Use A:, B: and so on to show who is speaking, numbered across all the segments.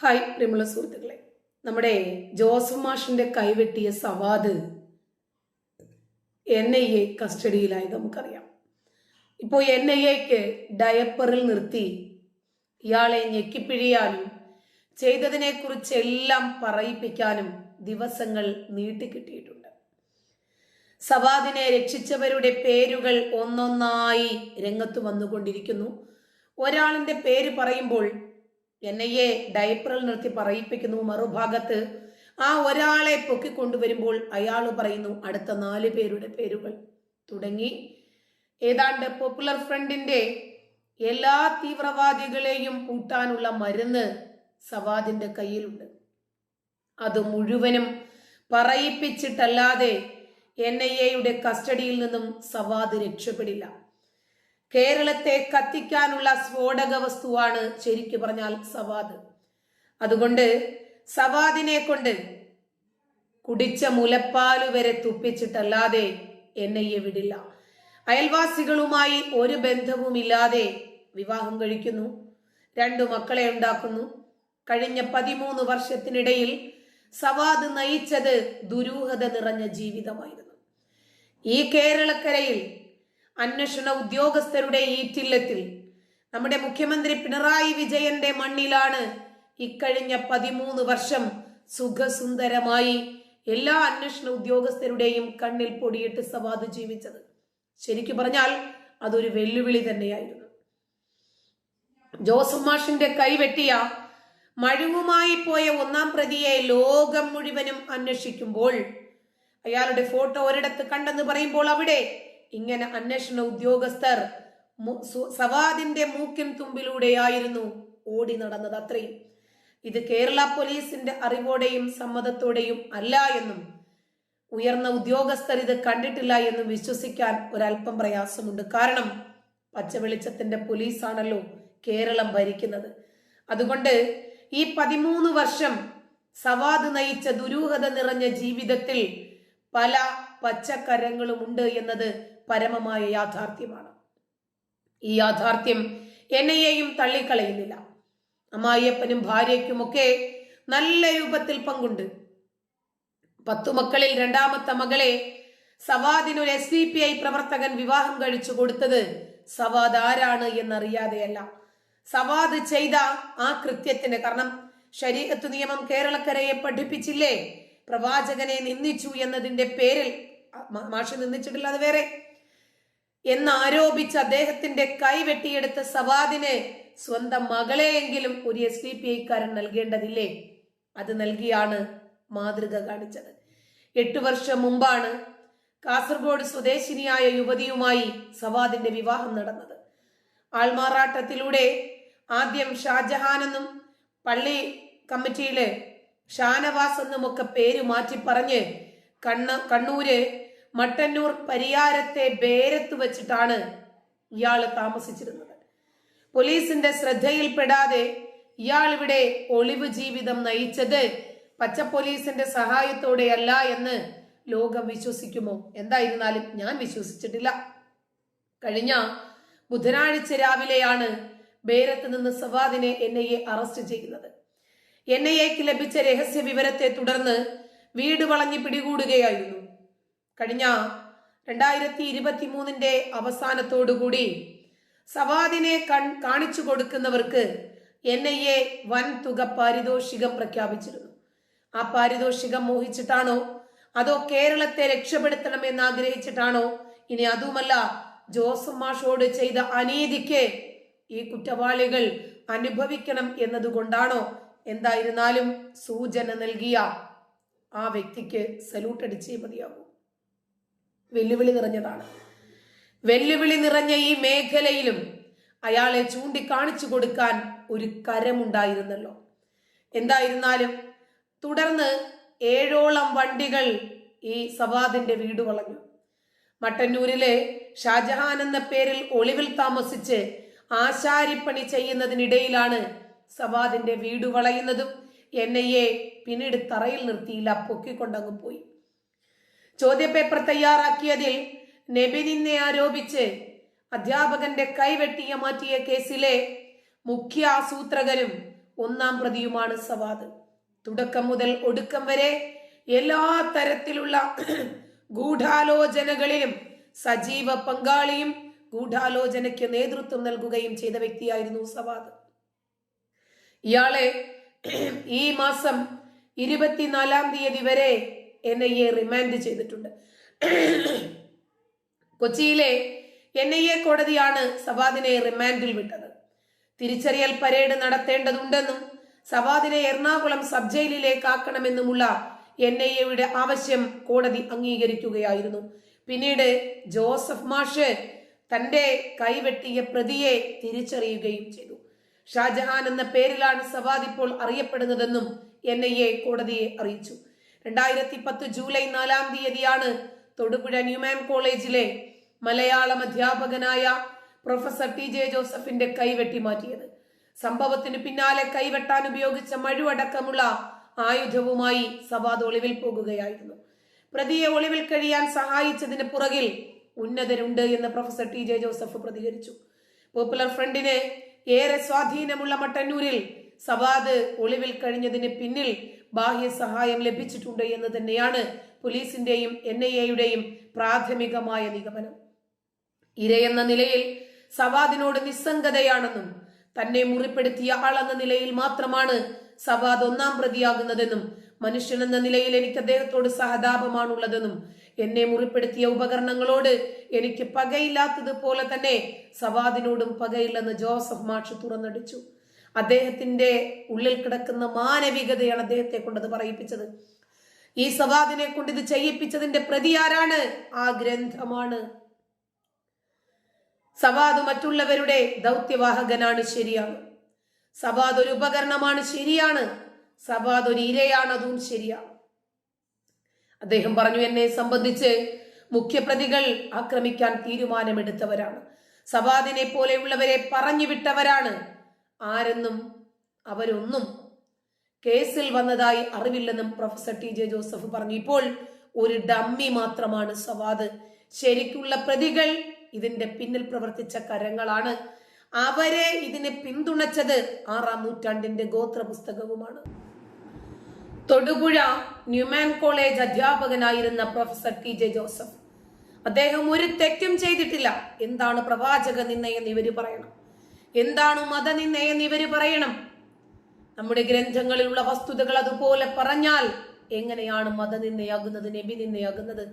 A: Hi പ്രിയമുള്ള സുഹൃത്തുക്കളെ. നമ്മുടെ ജോസഫ് മാഷിന്റെ കൈവെട്ടിയ സവാദ് എൻ ഐ എ കസ്റ്റഡിയിലായത് നമുക്കറിയാം. ഇപ്പോൾ എൻ ഐ എക്ക് ഡയപ്പറിൽ നിർത്തി. ഇയാളെ ഞെക്കിപ്പിഴിയാനും ചെയ്തതിനെക്കുറിച്ചെല്ലാം പറയിപ്പിക്കാനും ദിവസങ്ങൾ നീട്ടിക്കിട്ടിയിട്ടുണ്ട്. സവാദിനെ രക്ഷിച്ചവരുടെ പേരുകൾ ഒന്നൊന്നായി രംഗത്ത് വന്നുകൊണ്ടിരിക്കുന്നു. ഒരാളിന്റെ പേര് പറയുമ്പോൾ എൻ ഐ ഡയപ്പറിൽ നിർത്തി പറയിപ്പിക്കുന്നു മറുഭാഗത്ത്. ആ ഒരാളെ പൊക്കിക്കൊണ്ടുവരുമ്പോൾ അയാൾ പറയുന്നു അടുത്ത നാല് പേരുടെ പേരുകൾ തുടങ്ങി. ഏതാണ്ട് പോപ്പുലർ ഫ്രണ്ടിന്റെ എല്ലാ തീവ്രവാദികളെയും പൂട്ടാനുള്ള മരുന്ന് സവാദിന്റെ കയ്യിലുണ്ട്. അത് മുഴുവനും പറയിപ്പിച്ചിട്ടല്ലാതെ എൻ ഐ എയുടെ കസ്റ്റഡിയിൽ നിന്നും സവാദ് രക്ഷപ്പെടില്ല. കേരളത്തെ കത്തിക്കാനുള്ള സ്ഫോടക വസ്തുവാണ് ശരിക്കു പറഞ്ഞാൽ സവാദ്. അതുകൊണ്ട് സവാദിനെ കൊണ്ട് കുടിച്ച മുലപ്പാൽ വരെ തുപ്പിച്ചിട്ടല്ലാതെ എന്നെ വിടില്ല. അയൽവാസികളുമായി ഒരു ബന്ധവുമില്ലാതെ വിവാഹം കഴിക്കുന്നു. രണ്ടു മക്കളെ ഉണ്ടാക്കുന്നു. കഴിഞ്ഞ പതിമൂന്ന് വർഷത്തിനിടയിൽ സവാദ് നയിച്ചത് ദുരൂഹത നിറഞ്ഞ ജീവിതമായിരുന്നു. ഈ കേരളക്കരയിൽ അന്വേഷണ ഉദ്യോഗസ്ഥരുടെ ഈറ്റില്ലത്തിൽ. നമ്മുടെ മുഖ്യമന്ത്രി പിണറായി വിജയന്റെ മണ്ണിലാണ് ഇക്കഴിഞ്ഞ പതിമൂന്ന് വർഷം സുഖസുന്ദരമായി എല്ലാ അന്വേഷണ ഉദ്യോഗസ്ഥരുടെയും കണ്ണിൽ പൊടിയിട്ട് സവാദ് ജീവിച്ചത്. ശരിക്കു പറഞ്ഞാൽ അതൊരു വെല്ലുവിളി തന്നെയായിരുന്നു. ജോസഫ് മാഷിന്റെ കൈവെട്ടിയ മഴുവുമായി പോയ ഒന്നാം പ്രതിയെ ലോകം മുഴുവനും അന്വേഷിക്കുമ്പോൾ അയാളുടെ ഫോട്ടോ ഒരിടത്ത് കണ്ടെന്ന് പറയുമ്പോൾ അവിടെ ഇങ്ങനെ അന്വേഷണ ഉദ്യോഗസ്ഥർ സവാദിന്റെ മൂക്കിൻ തുമ്പിലൂടെയായിരുന്നു ഓടി നടന്നത് അത്രയും. ഇത് കേരള പോലീസിന്റെ അറിവോടെയും സമ്മതത്തോടെയും അല്ല എന്നും ഉയർന്ന ഉദ്യോഗസ്ഥർ ഇത് കണ്ടിട്ടില്ല എന്നും വിശ്വസിക്കാൻ ഒരല്പം പ്രയാസമുണ്ട്. കാരണം പച്ചവെളിച്ചത്തിന്റെ പോലീസാണല്ലോ കേരളം ഭരിക്കുന്നത്. അതുകൊണ്ട് ഈ പതിമൂന്ന് വർഷം സവാദ് നയിച്ച ദുരൂഹത നിറഞ്ഞ ജീവിതത്തിൽ പല പച്ചക്കരങ്ങളുമുണ്ട് എന്നത് പരമമായ യാഥാർത്ഥ്യമാണ്. ഈ യാഥാർത്ഥ്യം എന്നെയെയും തള്ളിക്കളയുന്നില്ല. അമ്മായിയപ്പനും ഭാര്യയ്ക്കുമൊക്കെ നല്ല രൂപത്തിൽ പങ്കുണ്ട്. പത്തു മക്കളിൽ രണ്ടാമത്തെ മകളെ സവാദിനൊരു എസ് ഡി പി ഐ പ്രവർത്തകൻ വിവാഹം കഴിച്ചു കൊടുത്തത് സവാദ് ആരാണ് എന്നറിയാതെയല്ല. സവാദ് ചെയ്ത ആ കൃത്യത്തിന് കാരണം ശരീരത്ത് നിയമം കേരളക്കരയെ പഠിപ്പിച്ചില്ലേ? പ്രവാചകനെ നിന്ദിച്ചു എന്നതിന്റെ പേരിൽ മാഷി നിന്ദിച്ചിട്ടില്ല അത് വേറെ. എന്ന് ആരോപിച്ച് അദ്ദേഹത്തിന്റെ കൈ വെട്ടിയെടുത്ത സവാദിനെ സ്വന്തം മകളെയെങ്കിലും ഒരു എസ് ഡി പി ഐക്കാരൻ നൽകേണ്ടതില്ലേ? അത് നൽകിയാണ് മാതൃക കാണിച്ചത്. എട്ടു വർഷം മുമ്പാണ് കാസർഗോഡ് സ്വദേശിനിയായ യുവതിയുമായി സവാദിന്റെ വിവാഹം നടന്നത്. ആൾമാറാട്ടത്തിലൂടെ ആദ്യം ഷാജഹാനെന്നും പള്ളി കമ്മിറ്റിയിലെ ഷാനവാസ് എന്നുമൊക്കെ പേര് മാറ്റി പറഞ്ഞ് കണ്ണ കണ്ണൂര് മട്ടന്നൂർ പരിയാരത്തെ ബേരത്ത് വെച്ചിട്ടാണ് ഇയാൾ താമസിച്ചിരുന്നത്. പോലീസിന്റെ ശ്രദ്ധയിൽപ്പെടാതെ ഇയാൾ ഇവിടെ ഒളിവ് ജീവിതം നയിച്ചത് പച്ച പോലീസിന്റെ സഹായത്തോടെയല്ല എന്ന് ലോകം വിശ്വസിക്കുമോ? എന്തായിരുന്നാലും ഞാൻ വിശ്വസിച്ചിട്ടില്ല. കഴിഞ്ഞ ബുധനാഴ്ച രാവിലെയാണ് ബേരത്ത് നിന്ന് സവാദിനെ എൻ ഐ എ അറസ്റ്റ് ചെയ്യുന്നത്. എൻ ഐ എക്ക് ലഭിച്ച രഹസ്യ വിവരത്തെ തുടർന്ന് വീട് വളഞ്ഞ് പിടികൂടുകയായിരുന്നു. കഴിഞ്ഞ രണ്ടായിരത്തി ഇരുപത്തി മൂന്നിന്റെ അവസാനത്തോടുകൂടി സവാദിനെ കൺ കാണിച്ചു കൊടുക്കുന്നവർക്ക് എൻ ഐ എ വൻ തുക പാരിതോഷികം പ്രഖ്യാപിച്ചിരുന്നു. ആ പാരിതോഷികം മോഹിച്ചിട്ടാണോ? അതോ കേരളത്തെ രക്ഷപ്പെടുത്തണമെന്ന് ആഗ്രഹിച്ചിട്ടാണോ? ഇനി അതുമല്ല ജോസഫ് മാഷോട് ചെയ്ത അനീതിക്ക് ഈ കുറ്റവാളികൾ അനുഭവിക്കണം എന്നതുകൊണ്ടാണോ? എന്തായിരുന്നാലും സൂചന നൽകിയ ആ വ്യക്തിക്ക് സല്യൂട്ട് അടിച്ചേ മതിയാകൂ. വെല്ലുവിളി നിറഞ്ഞതാണ്. വെല്ലുവിളി നിറഞ്ഞ ഈ മേഖലയിലും അയാളെ ചൂണ്ടിക്കാണിച്ചു കൊടുക്കാൻ ഒരു കരമുണ്ടായിരുന്നല്ലോ. എന്തായിരുന്നാലും തുടർന്ന് ഏഴോളം വണ്ടികൾ ഈ സവാദിന്റെ വീട് വളഞ്ഞു. മട്ടന്നൂരിലെ ഷാജഹാൻ എന്ന പേരിൽ ഒളിവിൽ താമസിച്ച് ആശാരിപ്പണി ചെയ്യുന്നതിനിടയിലാണ് സവാദിന്റെ വീട് വളയുന്നതും എൻ ഐ എ പിന്നീട് തറയിൽ നിർത്തിയില്ല പൊക്കിക്കൊണ്ടങ്ങ് പോയി. ചോദ്യപേപ്പർ തയ്യാറാക്കിയതിൽ നെബിനിന്നെ ആരോപിച്ച് അധ്യാപകന്റെ കൈവെട്ടിയ മാറ്റിയ കേസിലെ മുഖ്യ ആസൂത്രകനും ഒന്നാം പ്രതിയുമാണ് സവാദ്. തുടക്കം മുതൽ ഒടുക്കം വരെ എല്ലാ തരത്തിലുള്ള ഗൂഢാലോചനകളിലും സജീവ പങ്കാളിയും ഗൂഢാലോചനയ്ക്ക് നേതൃത്വം നൽകുകയും ചെയ്ത വ്യക്തിയായിരുന്നു സവാദ്. ഇയാളെ ഈ മാസം ഇരുപത്തിനാലാം തീയതി വരെ എൻ ഐ എ റിമാൻഡ് ചെയ്തിട്ടുണ്ട്. കൊച്ചിയിലെ എൻ ഐ എ കോടതിയാണ് സവാദിനെ റിമാൻഡിൽ വിട്ടത്. തിരിച്ചറിയൽ പരേഡ് നടത്തേണ്ടതുണ്ടെന്നും സവാദിനെ എറണാകുളം സബ് ജയിലിലേക്ക് ആക്കണമെന്നുമുള്ള എൻ ഐ എയുടെ ആവശ്യം കോടതി അംഗീകരിക്കുകയായിരുന്നു. പിന്നീട് ജോസഫ് മാഷ് തന്റെ കൈവെട്ടിയ പ്രതിയെ തിരിച്ചറിയുകയും ചെയ്തു. ഷാജഹാൻ എന്ന പേരിലാണ് സവാദ് ഇപ്പോൾ അറിയപ്പെടുന്നതെന്നും എൻ ഐ എ കോടതിയെ അറിയിച്ചു. രണ്ടായിരത്തി പത്ത് ജൂലൈ നാലാം തീയതിയാണ് തൊടുപുഴ ന്യൂമാൻ കോളേജിലെ മലയാളം അധ്യാപകനായ പ്രൊഫസർ ടി ജെ ജോസഫിന്റെ കൈവെട്ടി മാറ്റിയത്. സംഭവത്തിന് പിന്നാലെ കൈവെട്ടാൻ ഉപയോഗിച്ച മഴുവടക്കമുള്ള ആയുധവുമായി സവാദ് ഒളിവിൽ പോകുകയായിരുന്നു. പ്രതിയെ ഒളിവിൽ കഴിയാൻ സഹായിച്ചതിന് പുറകിൽ ഉന്നതരുണ്ട് എന്ന് പ്രൊഫസർ ടി ജെ ജോസഫ് പ്രതികരിച്ചു. പോപ്പുലർ ഫ്രണ്ടിന് ഏറെ സ്വാധീനമുള്ള മട്ടന്നൂരിൽ സവാദ് ഒളിവിൽ കഴിഞ്ഞതിന് പിന്നിൽ ബാഹ്യ സഹായം ലഭിച്ചിട്ടുണ്ട് എന്ന് തന്നെയാണ് പോലീസിന്റെയും എൻ ഐ എയുടെയും പ്രാഥമികമായ നിഗമനം. ഇരയെന്ന നിലയിൽ സവാദിനോട് നിസ്സംഗതയാണെന്നും തന്നെ മുറിപ്പെടുത്തിയ ആളെന്ന നിലയിൽ മാത്രമാണ് സവാദ് ഒന്നാം പ്രതിയാകുന്നതെന്നും മനുഷ്യൻ എന്ന നിലയിൽ എനിക്ക് അദ്ദേഹത്തോട് സഹതാപമാണുള്ളതെന്നും എന്നെ മുറിപ്പെടുത്തിയ ഉപകരണങ്ങളോട് എനിക്ക് പകയില്ലാത്തതുപോലെ തന്നെ സവാദിനോടും പകയില്ലെന്ന് ജോസഫ് മാഷ് തുറന്നടിച്ചു. അദ്ദേഹത്തിന്റെ ഉള്ളിൽ കിടക്കുന്ന മാനവികതയാണ് അദ്ദേഹത്തെ കൊണ്ടത് പറയിപ്പിച്ചത്. ഈ സവാദിനെ കൊണ്ട് ഇത് ചെയ്യിപ്പിച്ചതിന്റെ പ്രതി ആരാണ്? ആ ഗ്രന്ഥമാണ്. സവാദ് മറ്റുള്ളവരുടെ ദൗത്യവാഹകനാണ് ശരിയാണ്. സവാദ് ഒരു ഉപകരണമാണ് ശരിയാണ്. സവാദ് ഒരു ഇരയാണ് അതും ശരിയാണ്. അദ്ദേഹം പറഞ്ഞു എന്നെ സംബന്ധിച്ച് മുഖ്യപ്രതികൾ ആക്രമിക്കാൻ തീരുമാനമെടുത്തവരാണ്. സവാദിനെ പോലെയുള്ളവരെ പറഞ്ഞു വിട്ടവരാണ്. ആരെന്നും അവരൊന്നും കേസിൽ വന്നതായി അറിവില്ലെന്നും പ്രൊഫസർ ടി ജെ ജോസഫ് പറഞ്ഞു. ഇപ്പോൾ ഒരു ഡമ്മി മാത്രമാണ് സവാദ്. ശരിക്കുള്ള പ്രതികൾ ഇതിന്റെ പിന്നിൽ പ്രവർത്തിച്ച കരങ്ങളാണ്. അവരെ ഇതിനെ പിന്തുണച്ചത് ആറാം നൂറ്റാണ്ടിന്റെ ഗോത്ര പുസ്തകവുമാണ് തൊടുപുഴ ന്യൂമാൻ കോളേജ് അധ്യാപകനായിരുന്ന പ്രൊഫസർ ടി ജെ ജോസഫ്. അദ്ദേഹം ഒരു തെറ്റും ചെയ്തിട്ടില്ല. എന്താണ് പ്രവാചക നിന്നയെന്ന് ഇവർ പറയണം. എന്താണ് മതനിന്നയം ഇവർ പറയണം? നമ്മുടെ ഗ്രന്ഥങ്ങളിലുള്ള വസ്തുതകൾ അതുപോലെ പറഞ്ഞാൽ എങ്ങനെയാണ് മതനിന്നയാകുന്നത് നബി നിന്നയാകുന്നത്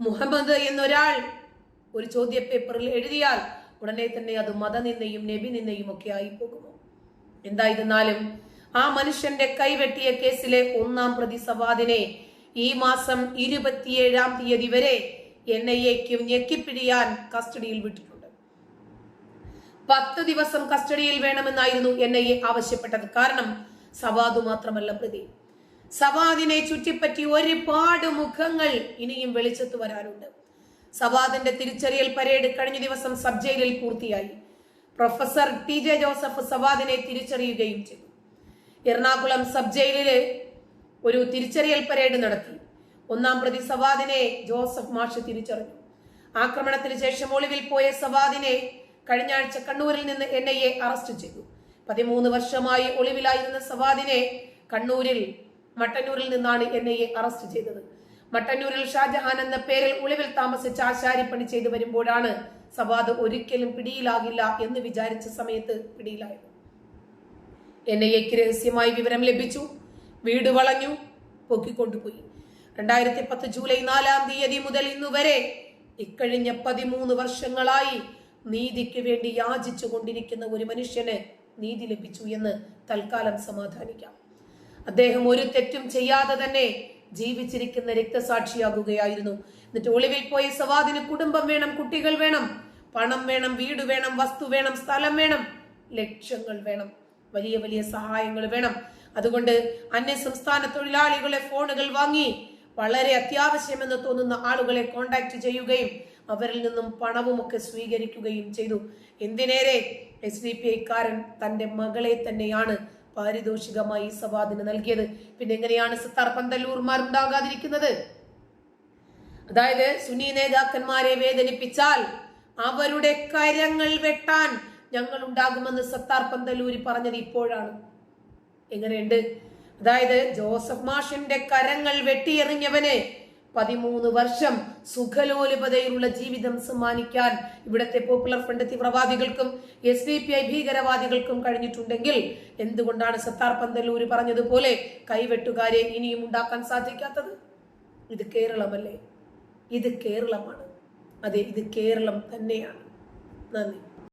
A: മുഹമ്മദ് എന്നൊരാൾ ഒരു ചോദ്യ പേപ്പറിൽ എഴുതിയാൽ ഉടനെ തന്നെ അത് മതനിന്നയും നബി നിന്നയും ഒക്കെ ആയി പോകുമോ എന്തായിരുന്നാലും ആ മനുഷ്യന്റെ കൈവെട്ടിയ കേസിലെ ഒന്നാം പ്രതി സവാദിനെ ഈ മാസം ഇരുപത്തിയേഴാം തീയതി വരെ എൻ ഐ എക്കും ഞെക്കിപ്പിടിയാൻ കസ്റ്റഡിയിൽ വിട്ടിട്ടുണ്ട്. പത്ത് ദിവസം കസ്റ്റഡിയിൽ വേണമെന്നായിരുന്നു എൻ ഐ എ ആവശ്യപ്പെട്ടത്. കാരണം സവാദ് മാത്രമല്ല പ്രതി. സവാദിനെ ചുറ്റിപ്പറ്റി ഒരുപാട് മുഖങ്ങൾ ഇനിയും വെളിച്ചത്ത് വരാനുണ്ട് സവാദിന്റെ തിരിച്ചറിയൽ പരേഡ് കഴിഞ്ഞ ദിവസം സബ് ജയിലിൽ പൂർത്തിയായി. പ്രൊഫസർ ടി ജെ ജോസഫ് സവാദിനെ തിരിച്ചറിയുകയും ചെയ്തു. എറണാകുളം സബ് ജയിലിൽ ഒരു തിരിച്ചറിയൽ പരേഡ് നടത്തി. ഒന്നാം പ്രതി സവാദിനെ ജോസഫ് മാഷ് തിരിച്ചറിഞ്ഞു. ആക്രമണത്തിന് ശേഷം ഒളിവിൽ പോയ സവാദിനെ കഴിഞ്ഞ ആഴ്ച കണ്ണൂരിൽ നിന്ന് എൻ ഐ എ അറസ്റ്റ് ചെയ്തു. പതിമൂന്ന് വർഷമായി ഒളിവിലായിരുന്ന സവാദിനെ കണ്ണൂരിൽ മട്ടന്നൂരിൽ നിന്നാണ് എൻ ഐ എ അറസ്റ്റ് ചെയ്തത്. മട്ടന്നൂരിൽ ഷാജഹാൻ എന്ന പേരിൽ ഒളിവിൽ താമസിച്ച് ആശാരിപ്പണി ചെയ്തു വരുമ്പോഴാണ് സവാദ് ഒരിക്കലും പിടിയിലാകില്ല എന്ന് വിചാരിച്ച സമയത്ത് പിടിയിലായത്. എൻ ഐ എക്ക് രഹസ്യമായി വിവരം ലഭിച്ചു. വീട് വളഞ്ഞു പൊക്കിക്കൊണ്ടുപോയി. രണ്ടായിരത്തി പത്ത് ജൂലൈ നാലാം തീയതി മുതൽ ഇന്നുവരെ ഇക്കഴിഞ്ഞ പതിമൂന്ന് വർഷങ്ങളായി നീതിക്ക് വേണ്ടി യാചിച്ചു കൊണ്ടിരിക്കുന്ന ഒരു മനുഷ്യന് നീതി ലഭിച്ചു എന്ന് തൽക്കാലം സമാധാനിക്കാം. അദ്ദേഹം ഒരു തെറ്റും ചെയ്യാതെ തന്നെ ജീവിച്ചിരിക്കുന്ന രക്തസാക്ഷിയാകുകയായിരുന്നു. എന്നിട്ട് ഒളിവിൽ പോയ സവാദിന് കുടുംബം വേണം കുട്ടികൾ വേണം പണം വേണം വീട് വേണം വസ്തു വേണം സ്ഥലം വേണം ലക്ഷ്യങ്ങൾ വേണം വലിയ വലിയ സഹായങ്ങൾ വേണം. അതുകൊണ്ട് അന്യ സംസ്ഥാന തൊഴിലാളികളെ ഫോണുകൾ വാങ്ങി വളരെ അത്യാവശ്യമെന്ന് തോന്നുന്ന ആളുകളെ കോണ്ടാക്ട് ചെയ്യുകയും അവരിൽ നിന്നും പണവുമൊക്കെ സ്വീകരിക്കുകയും ചെയ്തു. എന്തിനേറെ എസ് ഡി പി ഐക്കാരൻ തന്റെ മകളെ തന്നെയാണ് പാരിതോഷികമായി സവാദിന് നൽകിയത്. പിന്നെ എങ്ങനെയാണ് സത്താർ പന്തല്ലൂർമാർ ഉണ്ടാകാതിരിക്കുന്നത് അതായത് സുന്നി നേതാക്കന്മാരെ വേദനിപ്പിച്ചാൽ അവരുടെ കരങ്ങൾ വെട്ടാൻ ഞങ്ങൾ ഉണ്ടാകുമെന്ന് സത്താർ പന്തല്ലൂരി പറഞ്ഞത് ഇപ്പോഴാണ്. എങ്ങനെയുണ്ട്? അതായത് ജോസഫ് മാഷിന്റെ കരങ്ങൾ വെട്ടിയെറിഞ്ഞവനെ പതിമൂന്ന് വർഷം സുഖലോലുപതയിലുള്ള ജീവിതം സമ്മാനിക്കാൻ ഇവിടത്തെ പോപ്പുലർ ഫ്രണ്ട് തീവ്രവാദികൾക്കും എസ് ഡി പി ഐ ഭീകരവാദികൾക്കും കഴിഞ്ഞിട്ടുണ്ടെങ്കിൽ എന്തുകൊണ്ടാണ് സത്താർ പന്തല്ലൂര് പറഞ്ഞതുപോലെ കൈവെട്ടുകാരെ ഇനിയും ഉണ്ടാക്കാൻ സാധിക്കാത്തത്? ഇത് കേരളമല്ലേ? ഇത് കേരളമാണ്. അതെ ഇത് കേരളം തന്നെയാണ്. നന്ദി.